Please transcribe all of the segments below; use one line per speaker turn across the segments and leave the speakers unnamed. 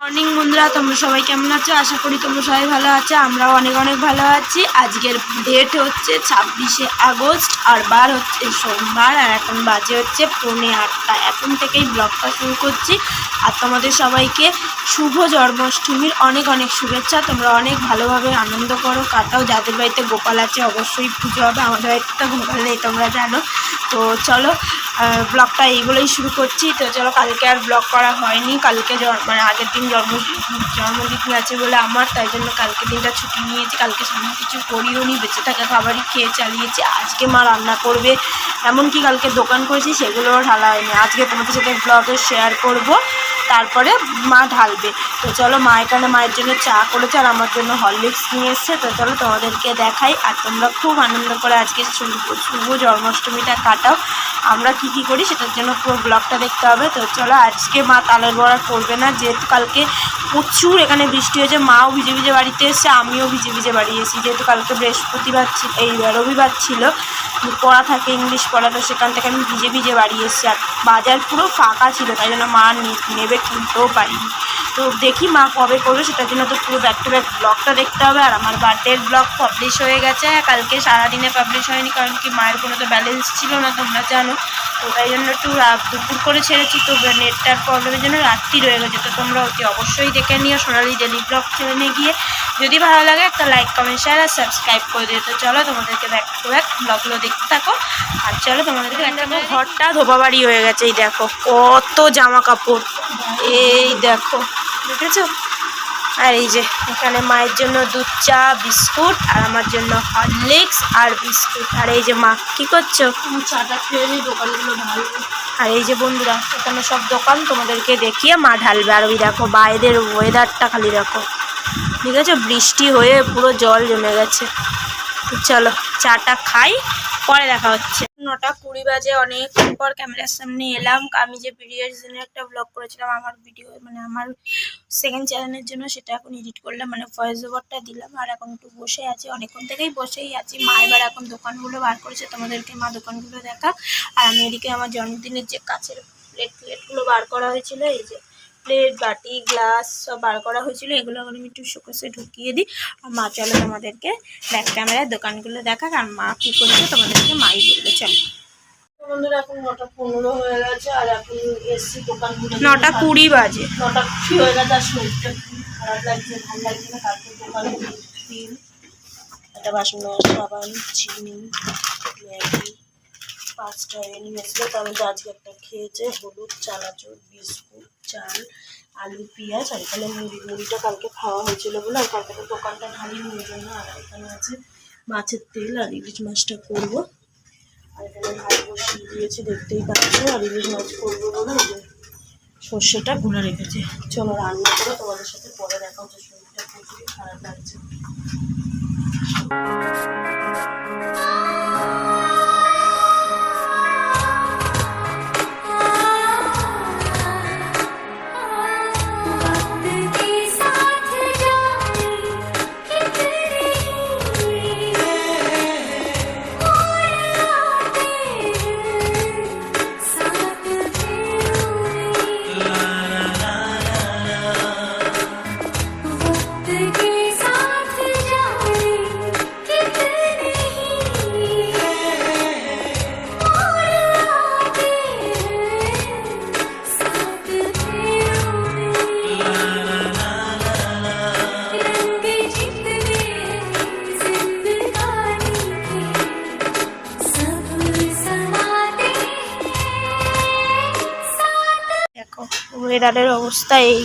Morning বন্ধুরা, তোমরা সবাই কেমন আছো? আশা করি তোমরা সবাই ভালো আছো। আমরাও অনেক অনেক ভালো আছি। আজকের ডেট হচ্ছে ছাব্বিশে আগস্ট, আর বার হচ্ছে সোমবার, আর এখন বাজে হচ্ছে পৌনে আটটা। এখন থেকেই ব্লগটা শুরু করছি। আর তোমাদের সবাইকে শুভ জন্মাষ্টমীর অনেক অনেক শুভেচ্ছা। তোমরা অনেক ভালোভাবে আনন্দ করো, কাটাও। যাদের বাড়িতে গোপাল আছে, অবশ্যই পুজো হবে। আমাদের বাড়িতে তো গোপাল নেই, তোমরা জানো। তো চলো ব্লগটা এইগুলোই শুরু করছি। তো চলো, কালকে আর ব্লগ করা হয়নি। কালকে মানে আগের দিন জন্ম, জন্মদিন আছে বলে আমার, তাই জন্য কালকে দিনটা ছুটি নিয়েছি। কালকে সামনে কিছু করিও নি, বেঁচে থাকা খাবারই খেয়ে চালিয়েছি। আজকে মা রান্না করবে। এমনকি কালকে দোকান করেছি, সেগুলোও ঢালা হয়নি। আজকে তোমাদের সাথে ব্লগে শেয়ার করব। তারপরে মা ঢালবে। তো চলো মা এখানে মায়ের জন্য চা করেছে আর আমার জন্য হরলিক্স নিয়ে এসছে। তো চলো তোমাদেরকে দেখাই আর তোমরা খুব আনন্দ করে আজকে শুভ জন্মাষ্টমীটা কাটাও। আমরা কি কি করি সেটার জন্য পুরো ব্লগটা দেখতে হবে। তো চলো আজকে মা তালের বড়া করবে না। যেহেতু কালকে প্রচুর এখানে বৃষ্টি হয়েছে, মাও ভিজে ভিজে বাড়িতে এসছে, আমিও ভিজে ভিজে বাড়ি এসেছি। যেহেতু কালকে বৃহস্পতিবার ছিল এই রবিবার ছিল, পড়া থাকে ইংলিশ পড়া, তো সেখান থেকে আমি ভিজে ভিজে বাড়ি এসেছি। আর বাজার পুরো ফাঁকা ছিল, তাই জন্য মা নেবে কিনতেও পারিনি তো দেখি মা কবে করবে, সেটার জন্য তো পুরো ব্যাক টু ব্যাক ব্লগটা দেখতে হবে। আর আমার বার্থডের ব্লগ পাবলিশ হয়ে গেছে। কালকে সারাদিনে পাবলিশ হয়নি, কারণ কি মায়ের কোনো তো ব্যালেন্স ছিল না, তোমরা জানো। তো তাই জন্য একটু দুপুর করে ছেড়েছি, তো নেটটার প্রবলেমের জন্য রাত্রি রয়ে গেছে। তো তোমরা অতি অবশ্যই দেখে নিও সোনালি ডেলি ব্লগ চ্যানেলে গিয়ে। যদি ভালো লাগে একটা লাইক কমেন্ট শেয়ার আর সাবস্ক্রাইব করে দিও। তো চলো তোমাদেরকে ব্যাক টু ব্যাক ব্লগগুলো দেখতে থাকো। আর চলো তোমাদেরকে ঘরটা ধোবা বাড়ি হয়ে গেছে, এই দেখো, কত জামা কাপড়। এই দেখো, দেখেছ? আর এই যে এখানে মায়ের জন্য দুধ চা বিস্কুট আর আমার জন্য হরলিক্স আর বিস্কুট। আর এই যে মা কি করছ? চাটা খেয়ে নিই দোকানগুলো আর এই যে বন্ধুরা এখানে সব দোকান তোমাদেরকে দেখিয়ে মা ঢালবে। আর ওই দেখো বাইরের ওয়েদারটা খালি দেখো। ঠিক আছে? বৃষ্টি হয়ে পুরো জল জমে গেছে। তো চলো চাটা খাই পরে দেখা হচ্ছে। নটা কুড়ি বাজে অনেকক্ষণ পর ক্যামেরার সামনে এলাম। আমি যে ভিডিওর জন্য একটা ব্লগ করেছিলাম, আমার ভিডিও মানে আমার সেকেন্ড চ্যানেলের জন্য সেটা এখন এডিট করলাম মানে ভয়েস ওভারটা দিলাম। আর এখন একটু বসে আছি, অনেকক্ষণ থেকেই বসেই আছি। মা এবার এখন দোকানগুলো বার করেছে, তোমাদেরকে মা দোকানগুলো দেখা। আর আমি এদিকে আমার জন্মদিনের যে কাছের প্লেট প্লেটগুলো বার করা হয়েছিল, এই যে প্লেট বাটি গ্লাস সব বার করা হয়েছিল। এগুলো আমি একটু শোকেসে ঢুকিয়ে দিই। আর মা চলো তোমাদেরকে ব্যাক ক্যামেরায় দোকানগুলো দেখাক। আর মা কী করেছে তোমাদেরকে মাই বলবে চলো।
বন্ধুরা এখন নটা পনেরো হয়ে গেছে আর এখন এসছি দোকানগুলো
নটা কুড়ি বাজে।
নটা কুড়ি হয়ে গেছে আর শরীরটা খারাপ লাগছে ভালো লাগছে না। কালকে দোকানে তিল একটা বাসন সাবান চিনি ম্যাগি পাঁচটা আজকে একটা খেয়েছে হলুদ চানাচুর বিস্কুট। চাল, আলু, পেঁয়াজ আর এখানে মুড়ি, মুড়িটা কালকে খাওয়া হয়েছিল বলে আর কালকে তো দোকানটা ঢালিনি ওই জন্য আর এখানে আছে মাছের তেল আর ইলিশ মাছটা করব। আর এখানে বসিয়ে দিয়েছি, দেখতেই পাচ্ছ, আর ইলিশ মাছ করব বলে ওই সর্ষেটা গুলে রেখেছি। চলো রান্না করে তোমাদের সাথে পরে দেখা হচ্ছে, শরীরটা প্রচুরই খারাপ লাগছে।
ওয়েদারের অবস্থা এই।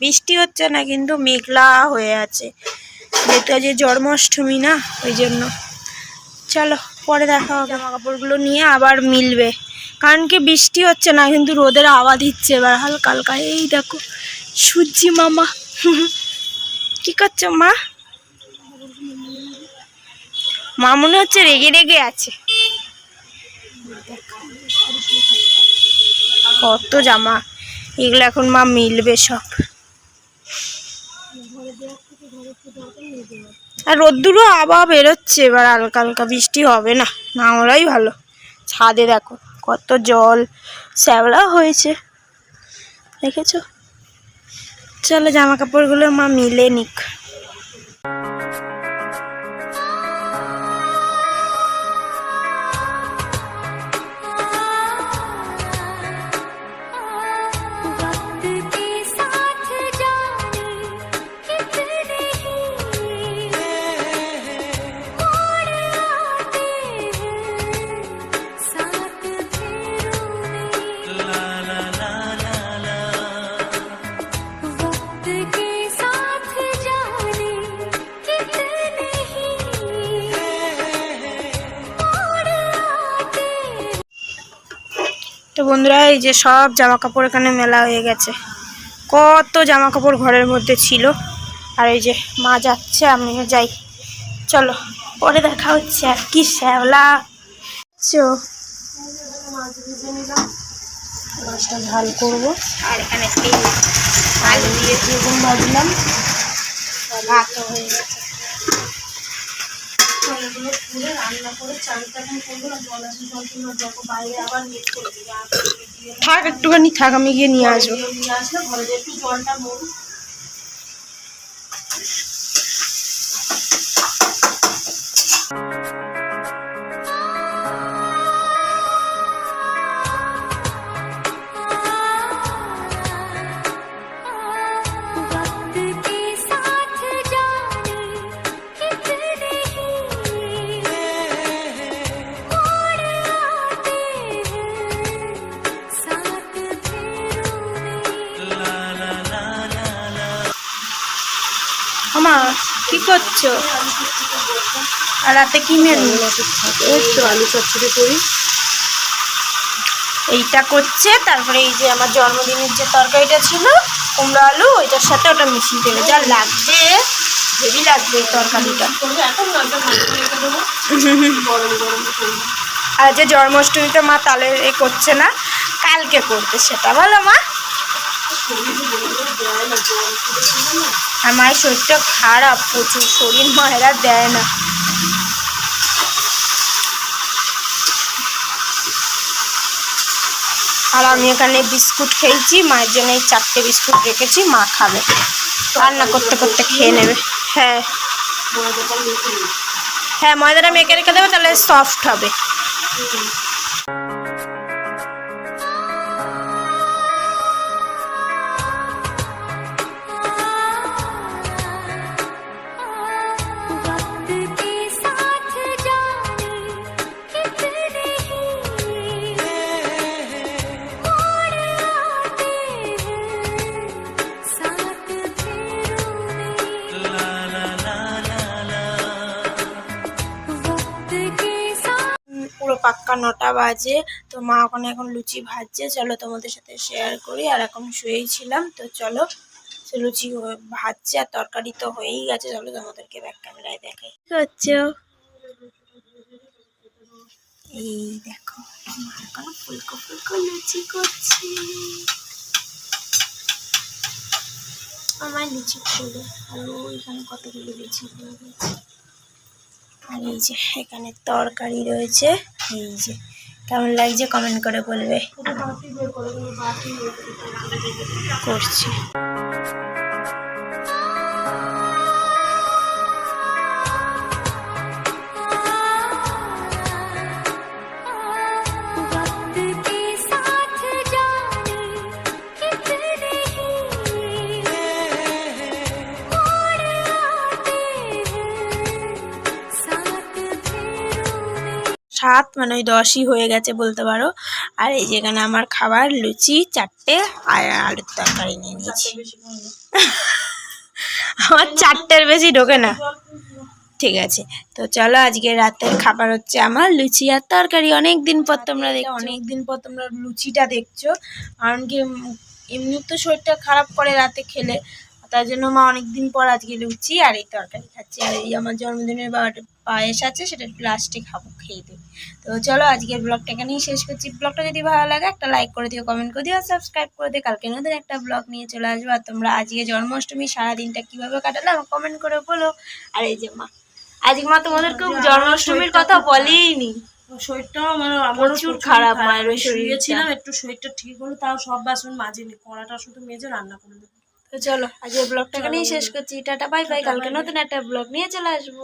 বৃষ্টি হচ্ছে না, কিন্তু মেঘলা হয়ে আছে। যেহেতু আজ জন্মাষ্টমী না, ওই জন্য। চলো, পরে দেখা হবে। জামা কাপড়গুলো নিয়ে আবার মিলবে। কারণ কি বৃষ্টি হচ্ছে না, কিন্তু রোদের আওয়া দিচ্ছে এবার হালকা হালকা। এই দেখো, সূর্যি মামা। কি করছ মা? মা মনে হচ্ছে রেগে রেগে আছে। কত জামা। এগুলো এখন মা মিলবে সব। আর রোদ্দুরও আবার বেরোচ্ছে, এবার হালকা হালকা বৃষ্টি হবে না না ওরাই ভালো। ছাদে দেখো কত জল, শ্যাওলা হয়েছে, দেখেছ? চলো জামা কাপড়গুলো মা মিলে নিক। তো বন্ধুরা, এই যে সব জামা কাপড় এখানে মেলা হয়ে গেছে। কত জামা কাপড় ঘরের মধ্যে ছিল। আর এই যে মা যাচ্ছে আমিও যাই। চলো, পরে দেখা হচ্ছে আর কি শ্যাওলা। চো।
মাছটা ঝাল করব।
আর এখানে আলু দিয়ে ভাজলাম। ভাতও হয়ে গেছে।
এগুলো তুলে রান্না করে চালটা এখন করব না জল আসে জল কিংবা দেখো বাইরে আবার মিট করে দিবে
থাক একটুখানি থাক আমি গিয়ে নিয়ে আসব।
নিয়ে আসলে ঘরে একটু জলটা মরু
কি করছ? আর রাতে কি মেনু?
তো আলু চচ্চড়ি করি।
এইটা করছে তারপরে এই যে আমার জন্মদিনের যে তরকারিটা ছিল কুমড়ো আলু ওইটার সাথে ওটা মিশিয়ে দেবে। যা লাগবে হেভি লাগবে এই তরকারিটা।
একটা
আর যে জন্মাষ্টমীতে মা তালে এ করছে না কালকে করবে সেটা বলো মা। মায়ের শরীরটা খারাপ, প্রচুর শরীর মায়েরা দেয় না। আর আমি এখানে বিস্কুট খেয়েছি, মায়ের জন্য এই চারটে বিস্কুট রেখেছি, মা খাবে। রান্না করতে করতে খেয়ে নেবে। হ্যাঁ। হ্যাঁ ময়দাটা মেখে রেখে দেবে, তাহলে সফট হবে। নটা বাজে। তো মা ওখানে এখন লুচি ভাজছে। চলো তোমাদের সাথে শেয়ার করি। আর এখন শুয়েই ছিলাম। তো চলো লুচি ভাজছে আর তরকারি তো হয়েই গেছে। চলো তোমাদেরকে ব্যাক ক্যামেরায় দেখাই। এই দেখো মা এখন ফুলকো ফুলকো লুচি করছে। আমার লুচি খুলে আর ওইখানে কতগুলো লুচি হয়ে গেছে। আর এই যে এখানে তরকারি রয়েছে এই যে কেমন লাগছে কমেন্ট করে বলবে। করছি মানে ওই দশই হয়ে গেছে বলতে পারো। আর এই যেখানে আমার খাবার লুচি চারটে আর আলুর তরকারি নিয়ে নিয়েছি। আমার চারটের বেশি ঢোকে না। ঠিক আছে তো চলো আজকে রাতের খাবার হচ্ছে আমার লুচি আর তরকারি। অনেক দিন পর তোমরা দেখো অনেক দিন পর তোমরা লুচিটা দেখছ। কারণ কি এমনি তো শরীরটা খারাপ করে রাতে খেলে। তার জন্য মা অনেকদিন পর আজকে লুচি আর এই তরকারি খাচ্ছি। আর এই আমার জন্মদিনের পায়েস আছে সেটা লাস্টে খাব খেয়ে দিই তো চলো আজকের ব্লগটা এখানেই শেষ করছি। ব্লগটা যদি ভালো লাগে একটা লাইক করে দিও কমেন্ট করে দিও আর সাবস্ক্রাইব করে দিও। কালকে নতুন একটা ব্লগ নিয়ে চলে আসব। আর তোমরা আজকে জন্মাষ্টমী সারাদিনটা কীভাবে কাটালে আমার কমেন্ট করে বলো। আর এই যে মা আজকে মা তোমাদেরকে জন্মাষ্টমীর কথা বলেইনি।
শরীরটা মানে
প্রচুর খারাপ। মায়ের ওই শরীরটা।
শুয়েছিলাম একটু শরীরটা ঠিক হলো তাও সব বাসন মাজিনি। কড়াটা শুধু মেজে রান্না করে দেবো।
তো চলো আজকে ব্লগটা এখানেই শেষ করছি। টাটা বাই বাই কালকে নতুন একটা ব্লগ নিয়ে চলে আসব।